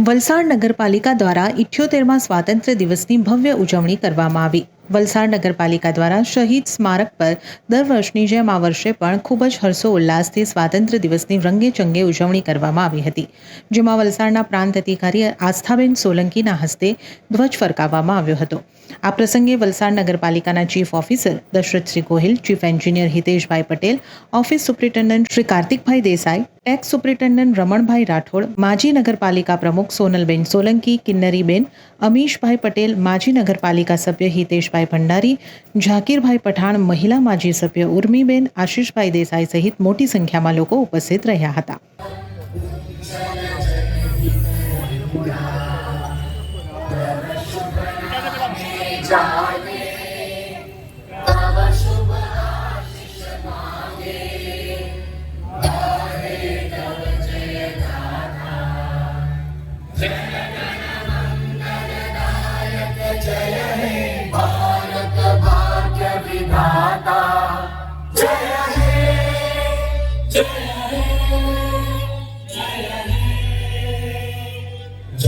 વલસાડ નગરપાલિકા દ્વારા ઇઠ્યોતેરમાં સ્વાતંત્ર્ય દિવસની ભવ્ય ઉજવણી કરવામાં આવી. વલસાડ નગરપાલિકા દ્વારા શહીદ સ્મારક પર દર વર્ષની જેમ આ વર્ષે પણ ખૂબ જ હર્ષો ઉલ્લાસથી સ્વાતંત્ર્ય દિવસની રંગે ચંગે ઉજવણી કરવામાં આવી હતી, જેમાં વલસાડના પ્રાંત અધિકારી આસ્થાબેન સોલંકીના હસ્તે ધ્વજ ફરકાવવામાં આવ્યો હતો. આ પ્રસંગે વલસાડ નગરપાલિકાના chief officer Dashrathsinh Gohil, chief engineer Hiteshbhai Patel, office superintendent Shri Kartikbhai Desai tax superintendent Ramanbhai Rathod, માજી નગરપાલિકા પ્રમુખ સોનલબેન સોલંકી, કિન્નરીબેન અમીશભાઈ પટેલ, માજી નગરપાલિકા સભ્ય હિતેશભાઈ ભંડારી, ઝાકીરભાઈ પઠાણ, મહિલા માજી સભ્ય ઉર્મીબેન, આશીષભાઈ દેસાઈ સહિત મોટી સંખ્યામાં લોકો ઉપસ્થિત રહ્યા હતા.